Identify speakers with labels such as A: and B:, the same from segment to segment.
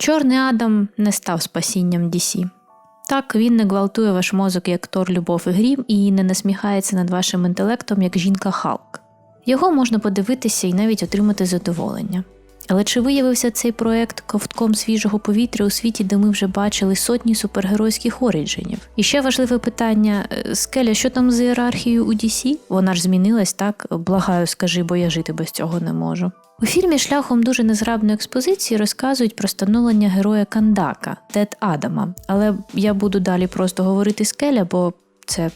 A: Чорний Адам не став спасінням DC. Так, він не гвалтує ваш мозок як Тор Любов і Грім і не насміхається над вашим інтелектом як жінка Халк. Його можна подивитися і навіть отримати задоволення. Але чи виявився цей проект ковтком свіжого повітря у світі, де ми вже бачили сотні супергеройських орідженів? І ще важливе питання: е, Скеля, що там з ієрархією у DC? Вона ж змінилась, так? Благаю, скажи, бо я жити без цього не можу. У фільмі шляхом дуже незграбної експозиції розказують про становлення героя Кандака Тед Адама. Але я буду далі просто говорити скеля, бо це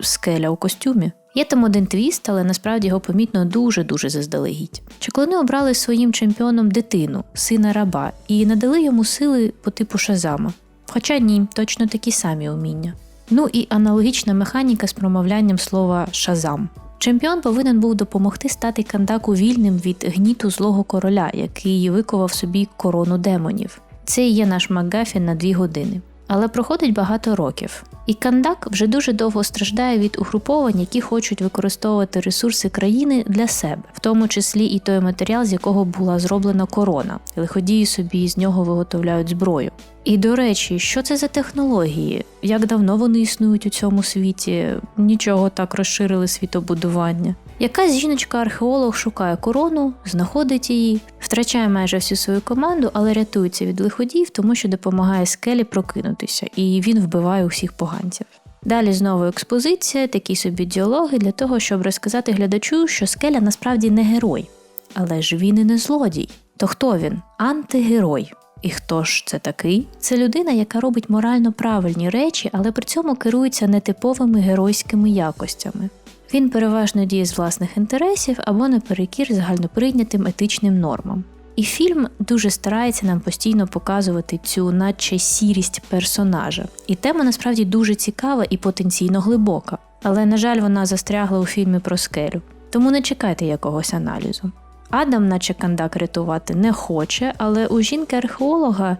A: скеля у костюмі. Є там один твіст, але насправді його помітно дуже-дуже заздалегідь. Чаклуни обрали своїм чемпіоном дитину, сина раба, і надали йому сили по типу Шазама. Хоча ні, точно такі самі уміння. Ну і аналогічна механіка з промовлянням слова шазам. Чемпіон повинен був допомогти стати кандаку вільним від гніту злого короля, який виковав собі корону демонів. Це і є наш Макгафін на дві години. Але проходить багато років. І Кандак вже дуже довго страждає від угруповань, які хочуть використовувати ресурси країни для себе, в тому числі і той матеріал, з якого була зроблена корона. Лиходії собі з нього виготовляють зброю. І до речі, що це за технології? Як давно вони існують у цьому світі? Нічого так розширили світобудування. Якась жіночка-археолог шукає корону, знаходить її, втрачає майже всю свою команду, але рятується від лиходіїв, тому що допомагає скелі прокинутися, і він вбиває усіх поганців. Далі знову експозиція, такі собі діалоги для того, щоб розказати глядачу, що скеля насправді не герой, але ж він і не злодій. То хто він? Антигерой. І хто ж це такий? Це людина, яка робить морально правильні речі, але при цьому керується нетиповими геройськими якостями. Він переважно діє з власних інтересів або наперекір загальноприйнятим етичним нормам. І фільм дуже старається нам постійно показувати цю, наче сірість персонажа. І тема насправді дуже цікава і потенційно глибока. Але, на жаль, вона застрягла у фільмі про скелю. Тому не чекайте якогось аналізу. Адам, наче кандак, рятувати не хоче, але у жінки-археолога,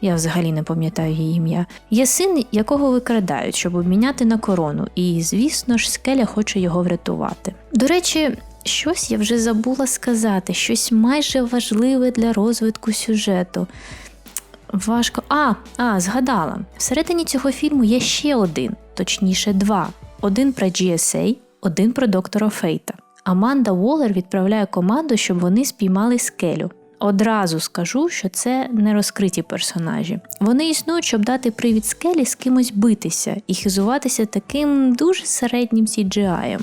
A: я взагалі не пам'ятаю її ім'я, є син, якого викрадають, щоб обміняти на корону, і, звісно ж, скеля хоче його врятувати. До речі, щось я вже забула сказати, щось майже важливе для розвитку сюжету. Важко. А, а, згадала. Всередині цього фільму є ще один, точніше, два: один про GSA, один про доктора Фейта. Аманда Уоллер відправляє команду, щоб вони спіймали скелю. Одразу скажу, що це не розкриті персонажі. Вони існують, щоб дати привід скелі з кимось битися і хизуватися таким дуже середнім CGI.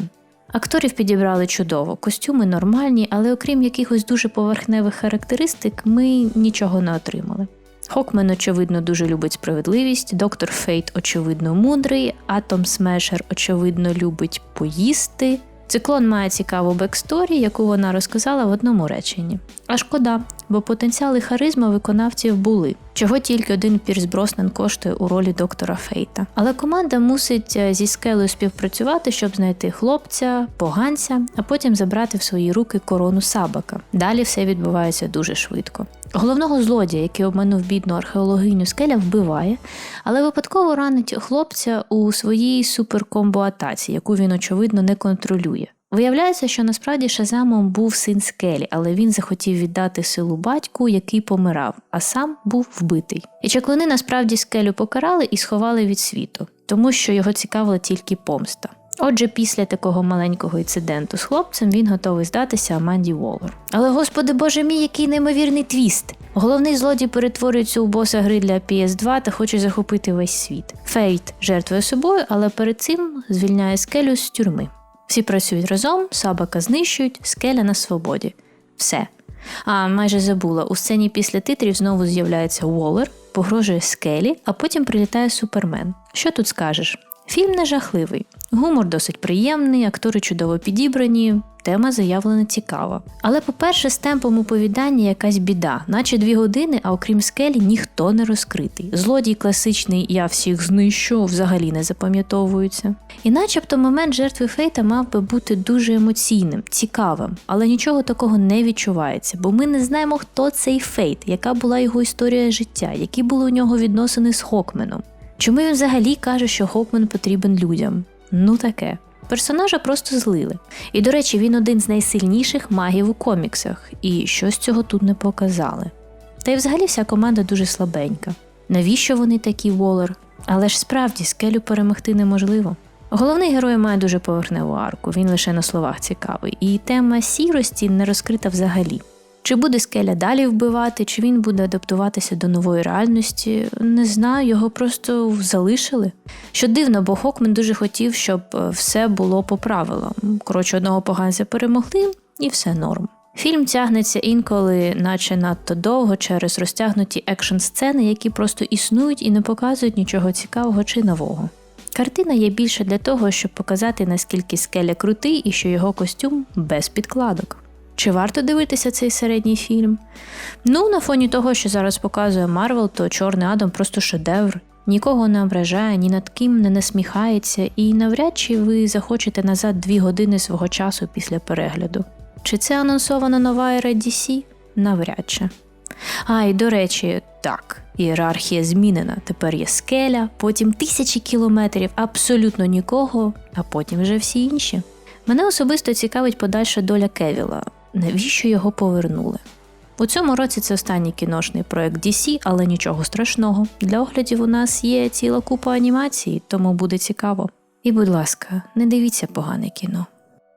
A: Акторів підібрали чудово, костюми нормальні, але окрім якихось дуже поверхневих характеристик, ми нічого не отримали. Хокмен, очевидно, дуже любить справедливість, доктор Фейт, очевидно, мудрий, Атом Смешер, очевидно, любить поїсти. Циклон має цікаву бексторі, яку вона розказала в одному реченні. А шкода, бо потенціал і харизма виконавців були, чого тільки один Пірс Броснан коштує у ролі доктора Фейта. Але команда мусить е, зі скелею співпрацювати, щоб знайти хлопця, поганця, а потім забрати в свої руки корону сабака. Далі все відбувається дуже швидко. Головного злодія, який обманув бідну археологиню скеля, вбиває, але випадково ранить хлопця у своїй суперкомбоатаці, яку він, очевидно, не контролює. Виявляється, що насправді Шазамом був син скелі, але він захотів віддати силу батьку, який помирав, а сам був вбитий. І чаклуни насправді скелю покарали і сховали від світу, тому що його цікавила тільки помста. Отже, після такого маленького інциденту з хлопцем він готовий здатися Аманді Воллер. Але, господи боже мій, який неймовірний твіст! Головний злодій перетворюється у боса гри для PS2 та хоче захопити весь світ. Фейт жертвує собою, але перед цим звільняє скелю з тюрми. Всі працюють разом, собака знищують, скеля на свободі. Все. А майже забула, у сцені після титрів знову з'являється Уоллер, погрожує скелі, а потім прилітає Супермен. Що тут скажеш? Фільм не жахливий, гумор досить приємний, актори чудово підібрані, тема заявлена цікава. Але, по-перше, з темпом оповідання якась біда, наче дві години, а окрім скелі, ніхто не розкритий. Злодій класичний Я всіх знищу взагалі не запам'ятовується. І начебто момент жертви Фейта мав би бути дуже емоційним, цікавим, але нічого такого не відчувається, бо ми не знаємо, хто цей Фейт, яка була його історія життя, які були у нього відносини з Хокменом. Чому він взагалі каже, що Хокмен потрібен людям? Ну таке. Персонажа просто злили. І, до речі, він один з найсильніших магів у коміксах, і щось цього тут не показали. Та й взагалі вся команда дуже слабенька. Навіщо вони такі Волер? Але ж справді скелю перемогти неможливо. Головний герой має дуже поверхневу арку, він лише на словах цікавий, і тема сірості не розкрита взагалі. Чи буде скеля далі вбивати, чи він буде адаптуватися до нової реальності, не знаю, його просто залишили. Що дивно, бо Хокмен дуже хотів, щоб е, все було по правилам. Коротше, одного поганця перемогли, і все норм. Фільм тягнеться інколи, наче надто довго, через розтягнуті екшн сцени, які просто існують і не показують нічого цікавого чи нового. Картина є більше для того, щоб показати, наскільки скеля крутий і що його костюм без підкладок. Чи варто дивитися цей середній фільм? Ну, на фоні того, що зараз показує Марвел, то Чорний Адам просто шедевр. Нікого не ображає, ні над ким не насміхається, і навряд чи ви захочете назад дві години свого часу після перегляду. Чи це анонсована нова ера DC? Навряд чи. А, і до речі, так, ієрархія змінена. Тепер є скеля, потім тисячі кілометрів, абсолютно нікого, а потім вже всі інші. Мене особисто цікавить подальша доля Кевіла. Навіщо його повернули? У цьому році це останній кіношний проект DC, але нічого страшного. Для оглядів у нас є ціла купа анімацій, тому буде цікаво. І, будь ласка, не дивіться погане кіно.